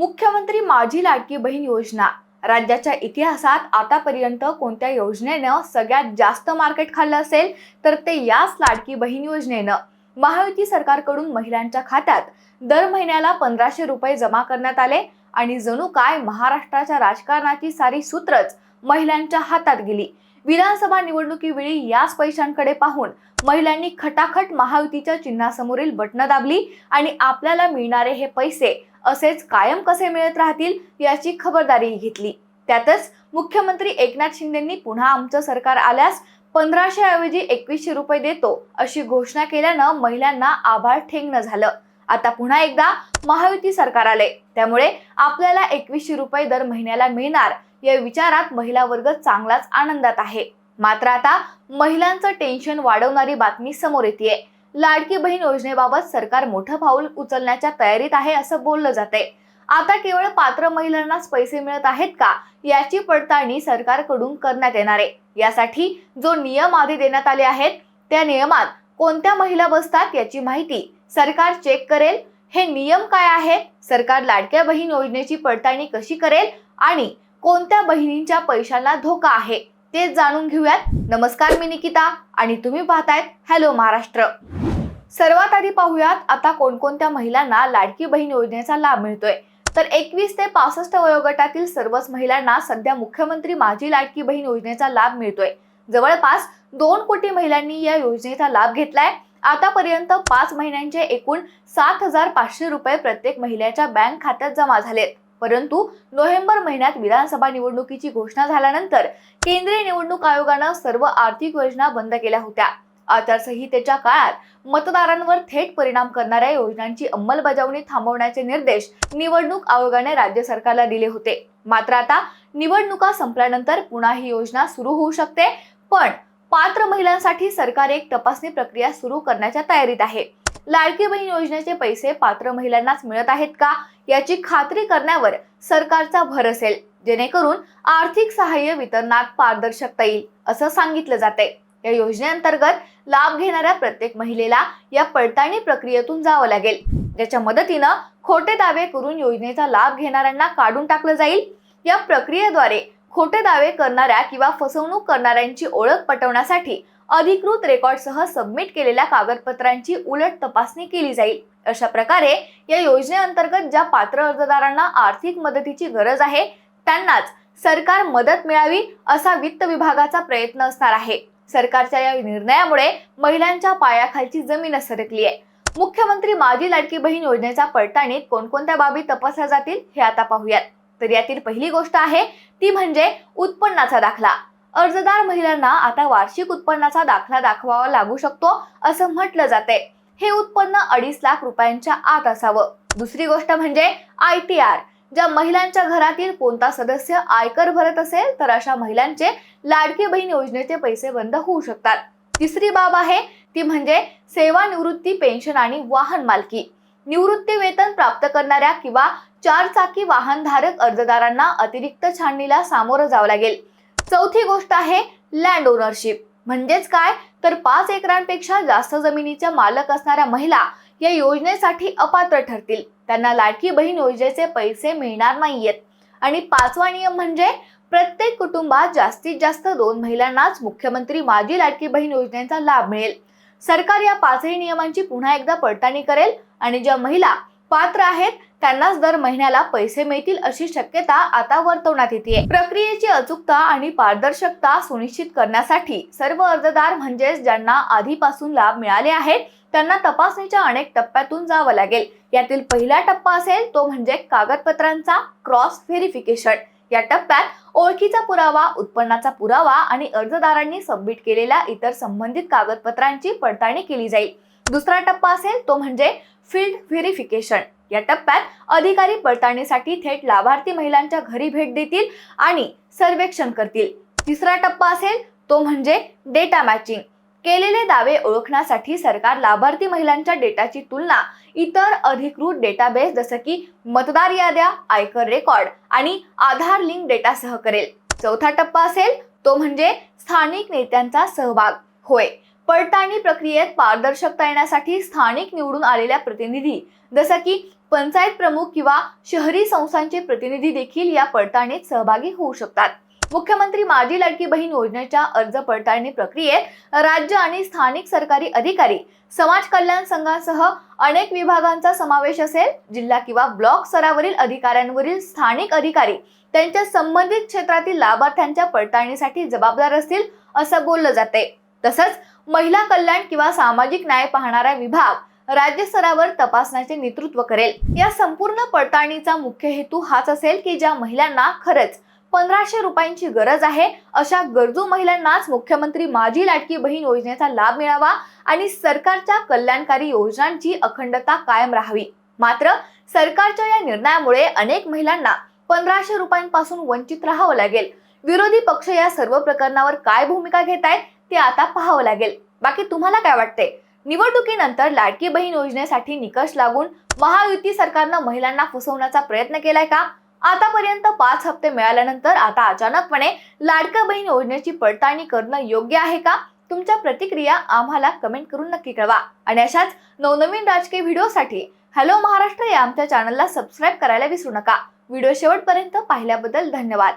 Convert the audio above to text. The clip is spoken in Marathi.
मुख्यमंत्री माझी लाडकी बहीण योजना. राज्याच्या इतिहासात आतापर्यंत कोणत्या योजनेनं सगळ्यात जास्त मार्केट खाल्लं असेल? तर ते याच लाडकी बहीण योजनेनं. महायुती सरकारकडून महिलांच्या खात्यात दर महिन्याला पंधराशे रुपये जमा करण्यात आले आणि जणू काय महाराष्ट्राच्या राजकारणाची सारी सूत्रच महिलांच्या हातात गेली. विधानसभा निवडणुकीवेळी याच पैशांकडे पाहून महिलांनी खटाखट महायुतीच्या चिन्हासमोरील बटणं दाबली आणि आपल्याला मिळणारे हे पैसे असेच कायम कसे मिळत राहतील याची खबरदारी घेतली. त्यातच मुख्यमंत्री एकनाथ शिंदेंनी पुन्हा आमचं सरकार आल्यास पंधराशे ऐवजी एकवीसशे रुपये देतो अशी घोषणा केल्यानं महिलांना आभाळ ठेंगणं झालं. आता पुन्हा एकदा महायुती सरकार आले त्यामुळे आपल्याला एकवीसशे रुपये दर महिन्याला मिळणार या विचारात महिला वर्ग चांगलाच आनंदात आहे. मात्र आता महिलांचं टेन्शन वाढवणारी बातमी समोर येते लाडकी बहीण योजनेबाबत सरकार मोठं पाऊल उचलण्याच्या तयारीत आहे असं बोललं जाते आता केवळ पात्र महिलांनाच पैसे मिळत आहेत का याची पडताळणी सरकारकडून करण्यात येणार आहे. यासाठी जो नियम आधी देण्यात आले आहेत त्या नियमात कोणत्या महिला बसतात याची माहिती सरकार चेक करेल. हे नियम काय आहेत सरकार लाडक्या बहीण योजनेची पडताळणी कशी करेल आणि कोणत्या बहिणींच्या पैशांना धोका आहे ते जाणून घेऊयात. नमस्कार मी निकिता आणि तुम्ही पाहतायत हॅलो महाराष्ट्र. सर्वात आधी पाहूयात आता कोणकोणत्या महिलांना लाडकी बहीण योजनेचा लाभ मिळतोय. तर एकवीस ते पासष्ट वयोगटातील सर्वच महिलांना सध्या मुख्यमंत्री माझी लाडकी बहीण योजनेचा लाभ मिळतोय. जवळपास दोन कोटी महिलांनी या योजनेचा लाभ घेतलाय. आतापर्यंत पाच महिन्यांचे एकूण सात हजार पाचशे रुपये प्रत्येक महिलेच्या बँक खात्यात जमा झालेत. परंतु नोव्हेंबर महिन्यात विधानसभा निवडणुकीची घोषणा झाल्यानंतर केंद्रीय निवडणूक आयोगानं सर्व आर्थिक योजना बंद केल्या होत्या. आचारसंहितेच्या काळात मतदारांवर थेट परिणाम करणाऱ्या योजनांची अंमलबजावणी थांबवण्याचे निर्देश निवडणूक आयोगाने राज्य सरकारला दिले होते. मात्र आता निवडणुका संपल्यानंतर पुन्हा ही योजना सुरू होऊ शकते पण पात्र महिलांसाठी सरकार एक तपासणी प्रक्रिया सुरू करण्याच्या तयारीत आहे. लाडकी बहीण योजनेचे पैसे पात्र महिलांनाच मिळत आहेत का याची खात्री करण्यावर सरकारचा भर असेल जेणेकरून आर्थिक सहाय्य वितरणात पारदर्शकता येईल असं सांगितलं जाते या योजनेअंतर्गत लाभ घेणाऱ्या प्रत्येक महिलेला या पडताळणी प्रक्रियेतून जावं लागेल. ज्याच्या मदतीनं खोटे दावे करून योजनेचा लाभ घेणाऱ्यांना काढून टाकलं जाईल. या प्रक्रियेद्वारे खोटे दावे करणाऱ्या किंवा फसवणूक करणाऱ्यांची ओळख पटवण्यासाठी अधिकृत रेकॉर्डसह सबमिट केलेल्या कागदपत्रांची उलट तपासणी केली जाईल. अशा प्रकारे या योजनेअंतर्गत ज्या पात्र अर्जदारांना आर्थिक मदतीची गरज आहे त्यांनाच सरकार मदत मिळावी असा वित्त विभागाचा प्रयत्न असणार आहे. सरकारच्या या निर्णयामुळे महिलांच्या पायाखालची जमीन सरकली आहे. मुख्यमंत्री माझी लाडकी बहीण योजनेच्या पडताळणीत कोणकोणत्या बाबी तपासल्या जातील हे आता पाहूयात. तर यातील पहिली गोष्ट आहे ती म्हणजे उत्पन्नाचा दाखला. अर्जदार महिलांना आता वार्षिक उत्पन्नाचा दाखला दाखवावा लागू शकतो असं म्हटलं जाते हे उत्पन्न अडीच लाख रुपयांच्या आत असावं. दुसरी गोष्ट म्हणजे आय टी आर. ज्या महिलांच्या घरातील कोणता सदस्य आयकर भरत असेल तर अशा महिलांचे लाडकी बहीण योजनेचे पैसे बंद होऊ शकतात. तिसरी बाब आहे ती म्हणजे सेवानिवृत्ती पेन्शन आणि वाहन मालकी. निवृत्ती वेतन प्राप्त करणाऱ्या किंवा चार चाकी वाहनधारक अर्जदारांना अतिरिक्त छाननीला सामोरं जावं लागेल. चौथी गोष्ट आहे लँड ओनरशिप म्हणजेच काय? तर पाच एकरांपेक्षा जास्त जमिनीच्या मालक असणाऱ्या महिला या योजनेसाठी अपात्र ठरतील. त्यांना लाडकी बहीण योजनेचे पैसे मिळणार नाहीयेत. आणि पाचवा नियम म्हणजे प्रत्येक कुटुंबात जास्तीत जास्त दोन महिलांनाच मुख्यमंत्री माजी लाडकी बहीण योजनेचा लाभ मिळेल. सरकार या पाचही नियमांची पुन्हा एकदा पडताळणी करेल आणि ज्या महिला पात्र आहेत त्यांनाच दर महिन्याला पैसे मिळतील अशी शक्यता आता वर्तवण्यात येते. प्रक्रियेची अचूकता आणि पारदर्शकता सुनिश्चित करण्यासाठी सर्व अर्जदार म्हणजेच ज्यांना आधीपासून लाभ मिळाले आहेत त्यांना तपासणीच्या अनेक टप्प्यातून जावं लागेल. यातील पहिला टप्पा असेल तो म्हणजे कागदपत्रांचा क्रॉस व्हेरिफिकेशन. या टप्प्यात ओळखीचा पुरावा उत्पन्नाचा पुरावा आणि अर्जदारांनी सबमिट केलेल्या इतर संबंधित कागदपत्रांची पडताळणी केली जाईल. दुसरा टप्पा असेल तो म्हणजे फील्ड व्हेरिफिकेशन. या टप्प्यात अधिकारी पडताळणीसाठी थेट लाभार्थी महिलांच्या घरी भेट देतील आणि सर्वेक्षण करतील. तिसरा टप्पा असेल तो म्हणजे डेटा मॅचिंग केलेले दावे ओळखण्यासाठी सरकार लाभार्थी महिलांच्या डेटाची तुलना इतर अधिकृत डेटाबेस जसं की मतदार याद्या आयकर रेकॉर्ड आणि आधार लिंक डेटासह करेल. चौथा टप्पा असेल तो म्हणजे स्थानिक नेत्यांचा सहभाग. होय पडताळणी प्रक्रियेत पारदर्शकता येण्यासाठी स्थानिक निवडून आलेल्या प्रतिनिधी जसं की पंचायत प्रमुख किंवा शहरी संस्थांचे प्रतिनिधी देखील या पडताळणीत सहभागी होऊ शकतात. मुख्यमंत्री माझी लाडकी बहीण योजनेच्या अर्ज पडताळणी प्रक्रियेत राज्य आणि स्थानिक सरकारी अधिकारी समाज कल्याण संघासह अनेक विभागांचा समावेश असेल. जिल्हा किंवा ब्लॉक स्तरावरील अधिकाऱ्यांवरील स्थानिक अधिकारी त्यांच्या संबंधित क्षेत्रातील लाभार्थ्यांच्या पडताळणीसाठी जबाबदार असतील असं बोललं जाते तसंच महिला कल्याण किंवा सामाजिक न्याय पाहणारा विभाग राज्य स्तरावर तपासण्याचे नेतृत्व करेल. या संपूर्ण पडताळणीचा मुख्य हेतू हाच असेल की ज्या महिलांना खरंच पंधराशे रुपयांची गरज आहे अशा गरजू महिलांनाच मुख्यमंत्री माझी लाडकी बहीण योजनेचा लाभ मिळावा आणि सरकारच्या कल्याणकारी योजनांची अखंडता कायम राहावी. मात्र सरकारच्या या निर्णयामुळे अनेक महिलांना पंधराशे रुपयांपासून वंचित राहावं लागेल. विरोधी पक्ष या सर्व प्रकरणावर काय भूमिका घेत आहेत ते आता पाहावं लागेल. बाकी तुम्हाला काय वाटते निवडणुकीनंतर लाडकी बहीण योजनेसाठी निकष लागून महायुती सरकारनं महिलांना फसवण्याचा प्रयत्न केलाय का? आतापर्यंत पाच हप्ते मिळाल्यानंतर आता अचानकपणे लाडक्या बहीण योजनेची पडताळणी करणं योग्य आहे का? तुमच्या प्रतिक्रिया आम्हाला कमेंट करून नक्की कळवा. आणि अशाच नवनवीन राजकीय व्हिडिओसाठी हॅलो महाराष्ट्र या आमच्या चॅनलला सबस्क्राईब करायला विसरू नका. व्हिडिओ शेवटपर्यंत पाहिल्याबद्दल धन्यवाद.